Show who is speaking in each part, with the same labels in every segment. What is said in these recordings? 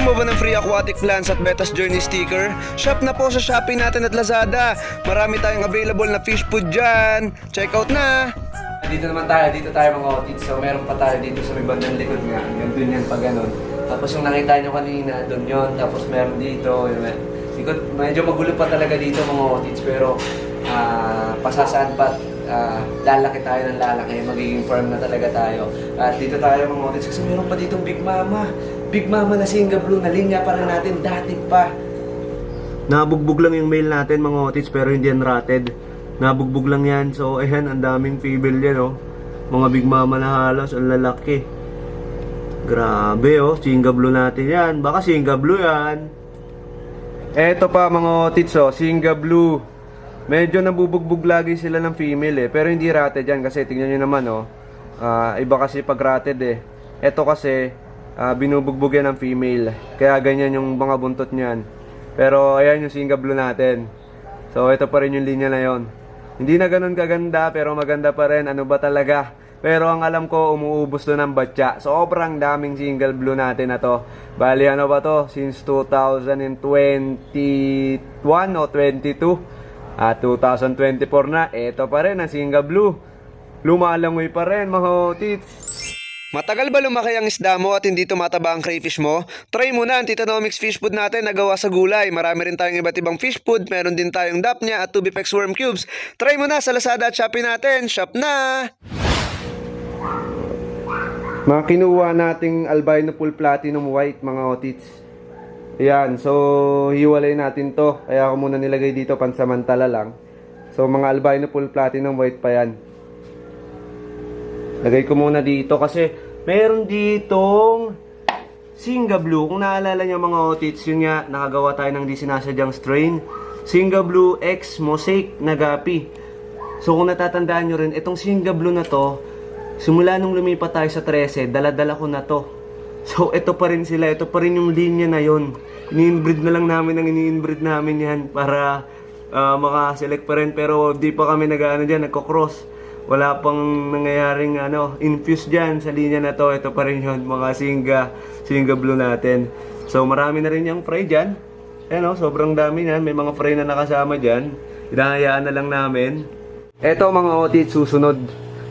Speaker 1: mo ba ng free aquatic plants at Betas Journey sticker? Shop na po sa Shopee natin at Lazada. Marami tayong available na fish food dyan. Check out na!
Speaker 2: Dito naman tayo, dito tayo mga otits. So meron pa tayo dito sa may bandang likod nga. Dun yan pa ganun. Tapos yung nakita nyo kanina, dun yun. Tapos meron dito. Yung, likod, medyo magulo pa talaga dito mga otits. Pero ah pasasaan pa ah, lalaki tayo ng lalaki. Magiging firm na talaga tayo. At dito tayo mga otits. Kasi meron pa ditong Big Mama. Big Mama na Singa Blue na linya pa rin natin dati pa.
Speaker 3: Nabugbog lang yung mail natin mga otits pero hindi yan rated. Nabugbog lang yan. So ayan, ang daming female yan oh. Mga big mama na halos, ang lalaki. Grabe oh, singa blue natin yan. Baka singa blue yan. Eto pa mga otits oh, singa blue. Medyo nabubugbog lagi sila ng female eh. Pero hindi rated yan kasi tingnan nyo naman oh. Ah, iba kasi pag rated eh. Eto kasi, ah, binubugbog yan ng female. Kaya ganyan yung mga buntot niyan. Pero ayan yung singa blue natin. So ito pa rin yung linya na yon. Hindi na ganun kaganda pero maganda pa rin. Ano ba talaga? Pero ang alam ko umuubos to ng batya. Sobrang daming single blue natin na to. Bali ano ba to? Since 2021 o 22. At 2024 na. Ito pa rin ang single blue. Lumalangoy pa rin mga otits.
Speaker 1: Matagal ba lumaki ang isda mo at hindi tumataba ang crayfish mo? Try mo na ang Titanomics fish food natin na gawa sa gulay. Marami rin tayong iba't ibang fish food. Meron din tayong Dapnya at Tubipex Worm Cubes. Try mo na sa Lazada at Shopee natin. Shop na!
Speaker 3: Mga kinuha nating albino pool platinum white mga otits. Ayan, so hiwalay natin to. Kaya ako muna nilagay dito pansamantala lang. So mga albino pool platinum white pa yan. Lagay ko muna dito kasi meron ditong Singa Blue. Kung naalala nyo mga otits, yun nga, nakagawa tayo ng di sinasadyang strain. Singa Blue X Mosaic Nagapi. So kung natatandaan nyo rin, itong Singa Blue na to, simula nung lumipat tayo sa 13, dala-dala ko na to. So ito pa rin sila, ito pa rin yung linya na yon. Ini-inbreed na lang namin ang ini-inbreed namin yan para ah, makaselect pa rin. Pero di pa kami nag-ano dyan, nagko-cross. Wala pang nangyayaring ano, infuse dyan sa linya na to. Ito pa rin yun, mga singa, singa blue natin. So marami na rin yung fry dyan. Ayan o, sobrang dami yan. May mga fry na nakasama dyan. Inahayaan na lang namin. Eto mga otit, susunod.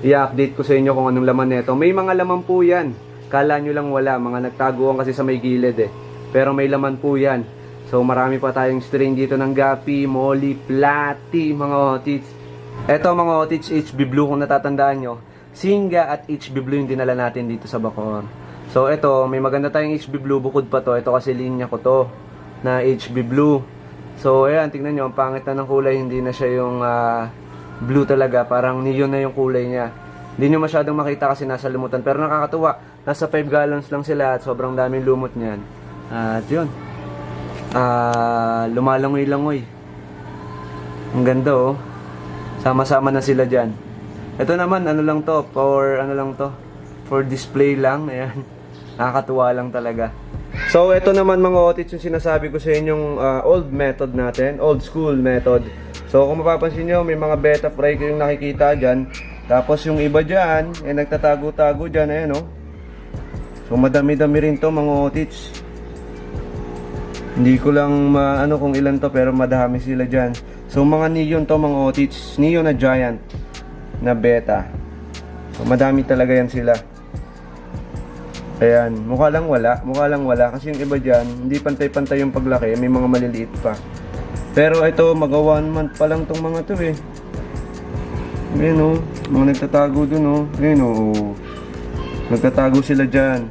Speaker 3: I-update ko sa inyo kung anong laman nito. May mga laman po yan. Kala nyo lang wala. Mga nagtaguan kasi sa may gilid eh. Pero may laman po yan. So marami pa tayong string dito ng gapi, molly, plati, mga otits. Eto mga otits, HB Blue kung natatandaan nyo. Singa at HB Blue yung dinala natin dito sa Bacoor. So eto, may maganda tayong HB Blue bukod pa to. Ito kasi linya ko to na HB Blue. So ayan, tingnan nyo, ang pangit na ng kulay. Hindi na siya yung ah, blue talaga. Parang neon na yung kulay niya. Hindi nyo masyadong makita kasi nasa lumutan. Pero nakakatuwa. Nasa 5 gallons lang sila at sobrang daming lumot niyan. At yun. Ah, lumalangoy-langoy. Ang ganda oh. Sama-sama na sila dyan. Ito naman, ano lang to, for ano lang to, for display lang, ayan. Nakakatuwa lang talaga. So, ito naman mga otits yung sinasabi ko sa inyong ah, old method natin, old school method. So, kung mapapansin nyo, may mga beta fry kayong nakikita dyan. Tapos yung iba dyan, eh nagtatago-tago dyan, ayan oh. So, madami-dami rin to mga otits. Hindi ko lang maano kung ilan to pero madami sila dyan. So mga neon to mga otits. Neon na giant na beta. So madami talaga yan sila. Ayan, mukha lang wala, mukha lang wala kasi yung iba dyan, hindi pantay-pantay yung paglaki, may mga maliliit pa. Pero ito, mag one month pa lang tong mga to eh. Ayan o, mga nagtatago dun o. Ayan o, nagtatago sila dyan.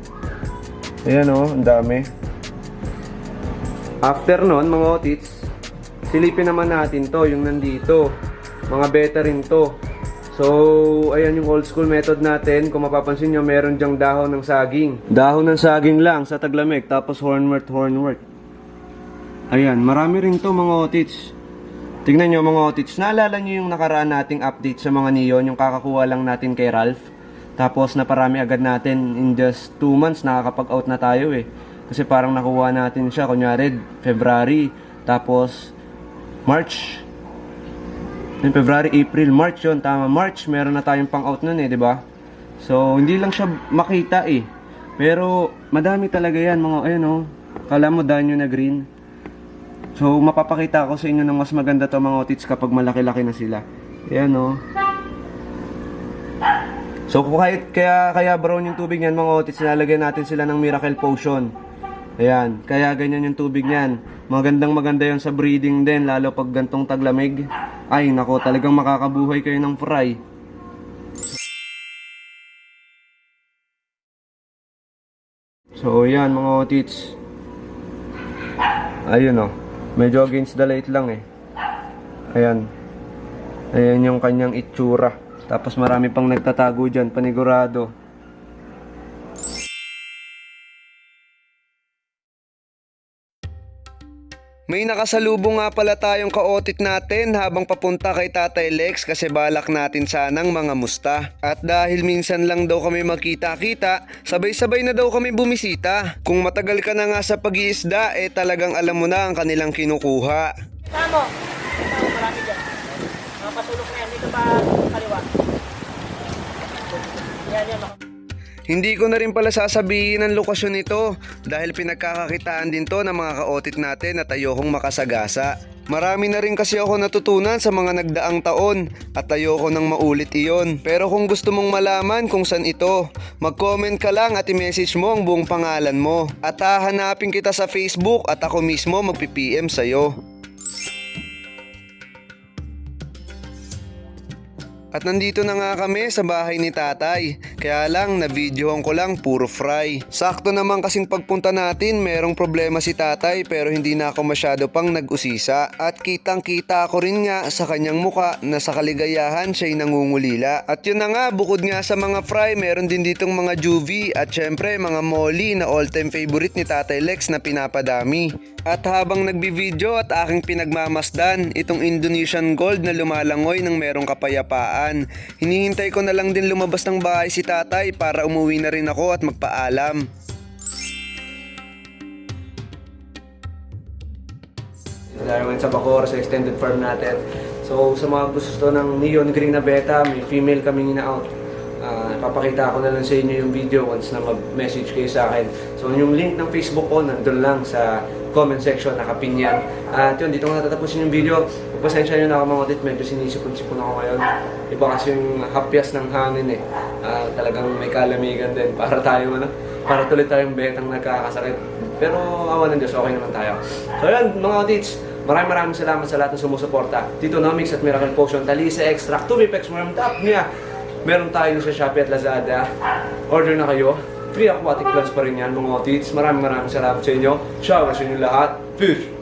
Speaker 3: Ayan o, ang dami. After nun, mga otits, silipin naman natin to, yung nandito. Mga beta rin to. So, ayan yung old school method natin. Kung mapapansin nyo, meron dyang dahon ng saging. Dahon ng saging lang sa taglamig, tapos hornwort, hornwort. Ayan, marami rin to mga otits. Tingnan nyo mga otits, naalala nyo yung nakaraan nating update sa mga neon, yung kakakuha lang natin kay Ralph. Tapos naparami agad natin in just 2 months, nakakapag-out na tayo eh. Kasi parang nakuha natin siya, kunyari, February, tapos March. Yung February, April, March yon tama. March, meron na tayong pang-out nun eh, di ba? So, hindi lang siya makita eh. Pero, madami talaga yan, mga, ayun oh. Kala mo danyo na green. So, mapapakita ko sa inyo ng mas maganda to mga otits kapag malaki-laki na sila. Ayan oh. So, kahit kaya, kaya brown yung tubig niyan mga otits, nilalagyan natin sila ng miracle potion. Ayan, kaya ganyan yung tubig niyan. Magandang maganda yon sa breeding din, lalo pag gantong taglamig. Ay, nako, talagang makakabuhay kayo ng fry. So, yan mga otits. Ayun oh. Medyo against the light lang eh. Ayan. Ayan yung kanyang itsura. Tapos marami pang nagtatago dyan, panigurado.
Speaker 1: May nakasalubong nga pala tayong kaotit natin habang papunta kay Tatay Lex kasi balak natin sanang mga musta. At dahil minsan lang daw kami magkita-kita, sabay-sabay na daw kami bumisita. Kung matagal ka na nga sa pag-iisda, eh talagang alam mo na ang kanilang kinukuha.
Speaker 4: Tamo. Tamo, marami dyan. Mga pasulok na yan. Dito pa kaliwa. Yan, yan.
Speaker 1: Hindi ko na rin pala sasabihin ang lokasyon nito dahil pinagkakakitaan din to ng mga kaotit natin at ayokong makasagasa. Marami na rin kasi ako natutunan sa mga nagdaang taon at ayoko nang maulit iyon. Pero kung gusto mong malaman kung saan ito, mag-comment ka lang at i-message mo ang buong pangalan mo. At hahanapin kita sa Facebook at ako mismo magpi-PM sa'yo. At nandito na nga kami sa bahay ni tatay. Kaya lang, na-videohan ko lang puro fry. Sakto naman kasing pagpunta natin, merong problema si tatay pero hindi na ako masyado pang nag-usisa. At kitang kita ko rin nga sa kanyang muka na sa kaligayahan siya'y nangungulila. At yun na nga, bukod nga sa mga fry, meron din ditong mga juvie at syempre mga molly na all-time favorite ni tatay Lex na pinapadami. At habang nagbi-video at aking pinagmamasdan, itong Indonesian Gold na lumalangoy ng merong kapayapaan. Hinihintay ko na lang din lumabas ng bahay si tatay para umuwi na rin ako at magpaalam.
Speaker 3: Ngayon sa Bacoor, sa extended farm natin. So, sa mga gusto ng neon green na beta, may female kaming ina-out. Ah, papakita ko na lang sa inyo yung video once na mag-message kayo sa akin. So, yung link ng Facebook ko, nandun lang sa comment section, nakapinyan. At yun, dito ko natatapusin yung video. Pasensya nyo na ako mga audit, medyo sinisipon-sipon ako ngayon. Iba kasi yung hapyas ng hangin eh. Ah, talagang may kalamigan din para tayo, ano, para tuloy tayong betang nagkakasakit. Pero awa ng Diyos, okay naman tayo. So yun, mga audits, maraming maraming salamat sa lahat ng sumusuporta. Tito Nomics at Miracle Potion, Talisa Extract, Tumipex, Worm Top niya. Meron tayo sa Shopee at Lazada. Order na kayo. Free aquatic plants pa rin yan, mga audits. Maraming maraming salamat sa inyo. Ciao sa inyo lahat. Fish!